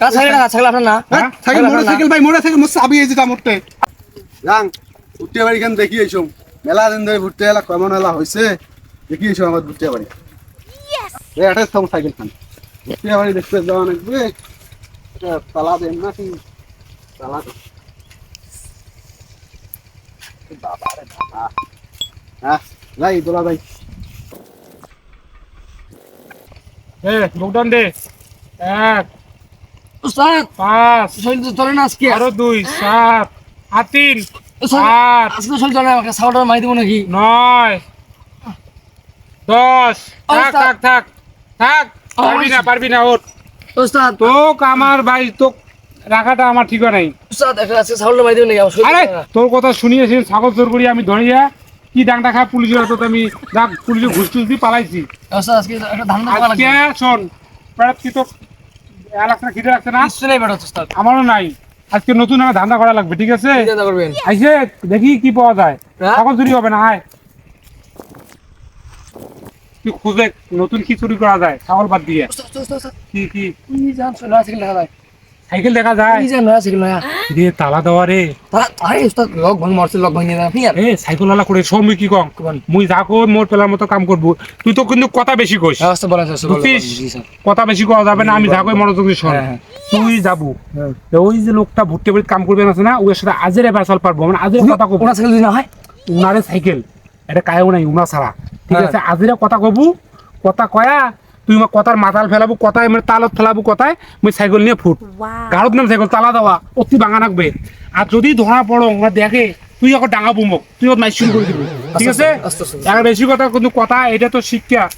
কাজ ছাগল না ছাগল আপনার না? হ্যাঁ, সাইকেল মোটর সাইকেল ভাই মোটর সাইকেল মোর চাবি এই যেটা মোটে যাং ভুট্টিয়া বাড়ি খান দেখি এইসব মেলা দিন ধরে ভুট্টিয়া এলা কেমন এলা হয়েছে দেখি এইসব আমার ভুট্টিয়া বাড়ি এই আঠাশ থাম সাইকেল খান। ভুট্টিয়া বাড়ি দেখতে যাওয়া নাকবে এটা তালা দেন নাকি তালা দেন। এ বাবা রে বাবা। হ্যাঁ যাই দোলা ভাই এ লোকডাউন দে। এক উস্তাদ পাঁচ। শরীর আজকে। আরও দুই সাত। আর তিন। আজকে শরীর আমাকে মারি দেবো নাকি? নয়। দশ। থাক থাক থাক। থাক। পারবি না পারবি না ওর উস্তাদ তোক আমার ভাই তোক রাখাটা আমার ঠিক নাই। আজকে মারি দেবো নাকি আরে। তোর কথা শুনিয়েছি ছাগল চোর করি আমি ধরিয়া কি ডাংটা খা পুলিশের হাতত আমি ডাক পুলিশে ঘুষ টুস দিয়ে পালাইছি। আজকে শোন পেট কি তো আমারও নাই। আজকে নতুন একটা ধান্দা করা লাগবে ঠিক আছে? আইসে দেখি কি পাওয়া যায়। হ্যাঁ? ছাগল চুরি হবে না তুই খুঁজে নতুন কি চুরি করা যায় ছাগল বাদ দিয়ে। কি কি? দেখা যায়। সাইকেল দেখা যায়। এই যে নয়া সাইকেল নয়া দিয়ে তালা দেওয়া রে। তারা আরে উস্তাদ লক ভাঙ মারছে লক ভাঙ নিয়ে আপনি এ সাইকেল ওয়ালা করে সব মুই কি কম। মুই যা কই মোর পেলার মতো কাম করব তুই তো কিন্তু কথা বেশি কইস হ্যাঁ উস্তাদ বলেন স্যার কথা বেশি করা যাবে না আমি যা কই মনোযোগ দিয়ে শোন। হ্যাঁ, হ্যাঁ। তুই যাব। তো ওই যে লোকটা ভুট্টে বাড়িতে কাম করবে না না ওর সাথে আজের বেসাল পারব মানে আজের কথা কব। ওনার সাইকেল না হয় উনারে সাইকেল। এটা কায়ও নাই উনা ছাড়া ঠিক হ্যাঁ। আছে আজিরা কথা কবু। কথা কয়া তুই আমার কথার মাতাল ফেলাবো কথায় মানে তালত ফেলাবো কথায় মুই সাইকেল নিয়ে ফুট। গাড়ত নাম সাইকেল তালা দেওয়া অতি ভাঙা রাখবে আর যদি ধরা পড়ো আমরা দেখে তুই এখন ডাঙা বুমক তুই ওর মাইক করে দিবি। ঠিক আছে? আর বেশি কথা কিন্তু কথা এটা তো শিক্ষা।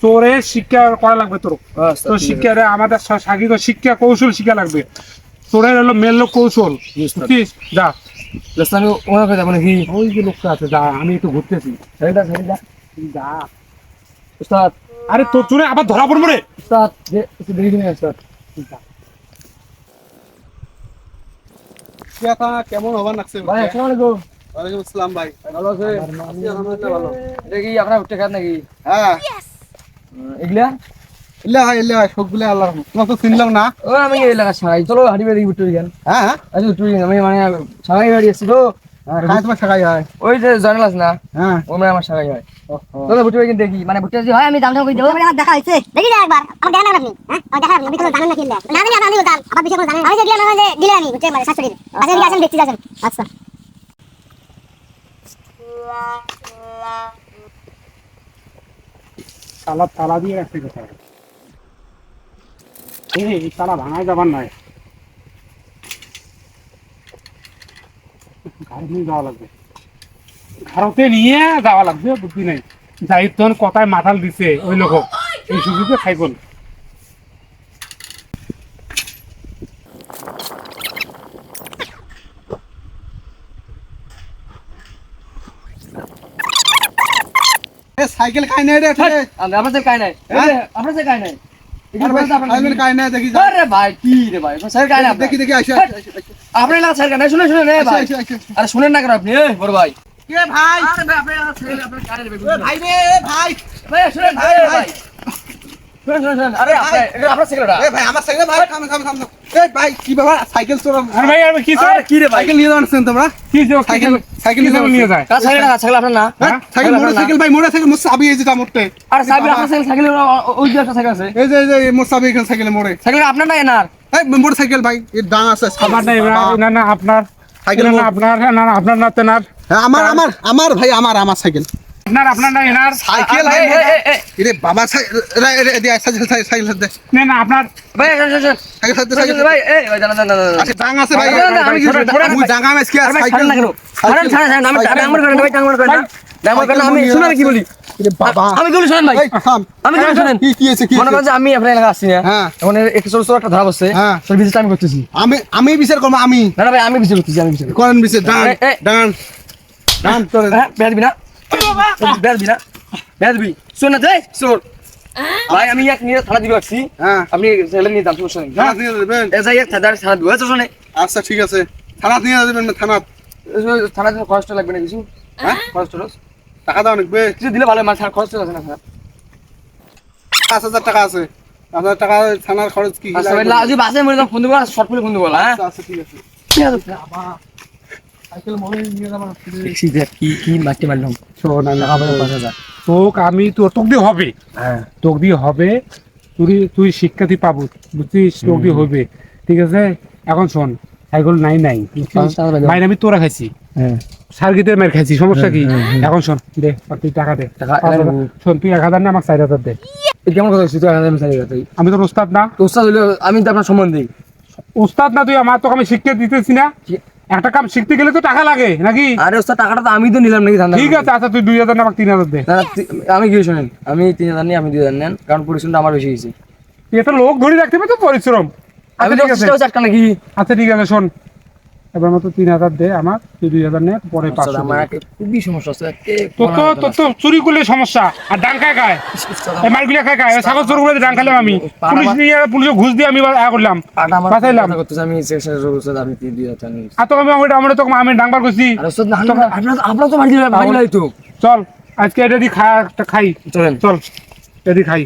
তোরে শিক্ষা করা লাগবে তোর। হ্যাঁ, উস্তাদ, তো শিক্ষা রে আমাদের সা- সাংঘিক শিক্ষা কৌশল শিক্ষা লাগবে। তোরের হলো মেন লোক কৌশল। বুঝছিস? যা। আমি ওনার কাছে যাব নাকি ওই যে লোকটা আছে যা আমি একটু ঘুরতেছি। সাইকেলটা যা। উস্তাদ। আরে তোর চুরে আবার ধরা পড়ব রে। উস্তাদ যে একটু দেরি দিন উস্তাদ। কেমন হবার লাগছে? ভাই আসসালামু আলাইকুম। ওয়ালাইকুম আসসালাম ভাই। ভালো আছে আলহামদুলিল্লাহ ভালো। এটা কি আপনার উঠতে খাত নাকি? হ্যাঁ। এগুলা? ইল্লা ভাই ইল্লা ভাই সবগুলো আল্লাহর রহমত। তো চিনলাম না। ও আমি এই এলাকা সারাই চলো হাঁটি বাড়ি উঠতে গেল হ্যাঁ হ্যাঁ। আচ্ছা উঠতে আমি মানে সারাই বাড়ি এসেছি তো। হ্যাঁ, ওই যে জয়নাল না? হ্যাঁ। ও মানে আমার সারাই হয়। চলো উঠতে গেলে দেখি। মানে উঠতে যদি হয় আমি দাম দাম করে দেবো। আমার দেখা হয়েছে। দেখি না একবার। আমার দেখা না আপনি হ্যাঁ? আমার দেখা আপনি। বিকল জানেন না কিনলে। না জানি আপনি বলতাম। আবার বিষয় জানেন আমি যে না যে দিলে আমি বুঝতে মানে শাশুড়ি আচ্ছা এদিকে আসেন দেখতে যাচ্ছেন আচ্ছা। তালা তালা দিয়ে রাখতে কথা এই তালা ভাঙায় যাবার নাই নিয়ে যাওয়া লাগবে। ভারতে নিয়ে যাওয়া লাগবে বুদ্ধি নাই। যাই তখন কথায় মাথাল দিছে ওই লোক। এই সুযোগে এ সাইকেল খাই নাই রে সাথে কাই নাই। হ্যাঁ? সাইকেল খাই নাই। শুনেন না কেন আপনি? বড় ভাই। ভাই? ভাই আমার ভাই কি ব্যাপার? সাইকেল চোর আরে ভাই আরে কি স্যার? আরে কি রে ভাই? সাইকেল নিয়ে যাচ্ছেন তোমরা? কি যে সাইকেল সাইকেল কি নিয়ে যায়? কাজ ছাগল না কাজ আপনার না? হ্যাঁ সাইকেল মোটর সাইকেল ভাই মোটর সাইকেল মোর চাবি এই আরে সাহেব আপনার সাইকেল সাইকেল ওই যে একটা সাইকেল আছে। এই যে এই যে মোর চাবি এখানে সাইকেলে মোড়ে সাইকেল আপনার না এনার? এই মোটর সাইকেল ভাই আছে আমার না না না আপনার। সাইকেল না না আপনার না না আপনার না তেনার। হ্যাঁ, আমার আমার আমার ভাই আমার আমার সাইকেল। আপনার আপনার না এনার? সাইকেল রে বাবা সাইকেল সাইকেল সাইকেল সাথে না না আপনার ভাই। সাইকেল সাইকেল ভাই এই ভাই জানা জানা আচ্ছা দাম আছে ভাই। আমি জাগা মেস কি আরে সাইকেল না কেন? ছাড়েন, ছাড়েন, ছাড়েন, আমি ডাঙর করেন না, ভাই, ডাঙর করেন না। ডাঙর করেন না, আমি শুনেন কি বলি? আমি কি বলি শুনেন ভাই? আমি কি বলি শুনেন? কি কি আছে কি মনে? করেন যে আমি আপনার এলাকা আসছি না। হ্যাঁ। এখন একটু ছোট ছোট একটা ধারা বসছে। হ্যাঁ। সেই বিচারটা আমি করতেছি। আমি আমি বিচার করব আমি। না ভাই আমি বিচার করতেছি আমি বিচার। করেন বিচার ডান। ডান ডান তোর হ্যাঁ বেয়াদবি না। না? বেয়াদবি শোন না যাই শোন। ভাই আমি এক নিয়ে থানা দিবে আসছি। হ্যাঁ। আপনি ছেলে নিয়ে দাম সমস্যা থানা নিয়ে যাবেন এ যাই এক থানা থানা দিবে আচ্ছা শোনে? আচ্ছা ঠিক আছে। থানা নিয়ে যাবেন থানা। থানা দিলে খরচ লাগবে না কিছু হ্যাঁ? খরচ। টরচ টাকা দাও অনেকবে কিছু দিলে ভালো মানে খরচ আছে না স্যার। পাঁচ হাজার টাকা আছে। আপনার টাকা থানার খরচ কি? কি আচ্ছা বাসে মরে ফোন দেবো শর্ট ফোন দেবো হ্যাঁ? আচ্ছা আচ্ছা ঠিক আছে। তোক আমি তোর তোক দিয়ে হবে। হ্যাঁ। তোক দিয়ে হবে তুই তুই শিক্ষার্থী পাবো। বুঝছিস? তোক দিয়ে হবে। ঠিক আছে? এখন শোন সাইকেল নাই নাই। আমি তোরা খাইছি। হ্যাঁ। সার্কিটের খাইছি সমস্যা কি? এখন শোন দে তুই টাকা দে। হাজার। শোন তুই এক হাজার না আমাকে চার হাজার দে। কেমন কথা শুধু আমি চাই কথা আমি তোর ওস্তাদ না। তো উস্তাদ হইল আমি তো আপনার সম্বন্ধে ওস্তাদ না তুই আমার তোকে আমি শিক্ষা দিতেছি না। একটা কাম শিখতে গেলে তো টাকা লাগে নাকি? আরে ওস্তাদ টাকাটা তো আমি তো নিলাম নাকি ধান্দা ঠিক আছে আচ্ছা তুই দুই হাজার না আমাকে তিন হাজার দে। আমি কি শোনেন? আমি তিন হাজার নিই আমি দুই হাজার নেন কারণ পরিশ্রমটা আমার বেশি হয়েছে। তুই একটা লোক ধরে রাখতে হবে তো পরিশ্রম? আমি আচ্ছা ঠিক আছে। আচ্ছা ঠিক আছে শোন। এবার মতো তিন হাজার দে আমার দুই হাজার নে পরে আচ্ছা, আমার খুবই সমস্যা আছে তো তো চুরি করলে সমস্যা। আর ডাং খায় খায়? এই মালগুলো খায় খায়। ছাগল চোর করে ডাং খাইলাম আমি। পুলিশ নিয়ে পুলিশ ঘুষ দিয়ে আমি আ করলাম। বাঁচাইলাম। আমি আর তোকে আমি আমরা আমরা তোকে আমি ডাংবার করছি। তো তো। চল আজকে এটা দিয়ে খাই। চলেন। চল এটা দিয়ে খাই।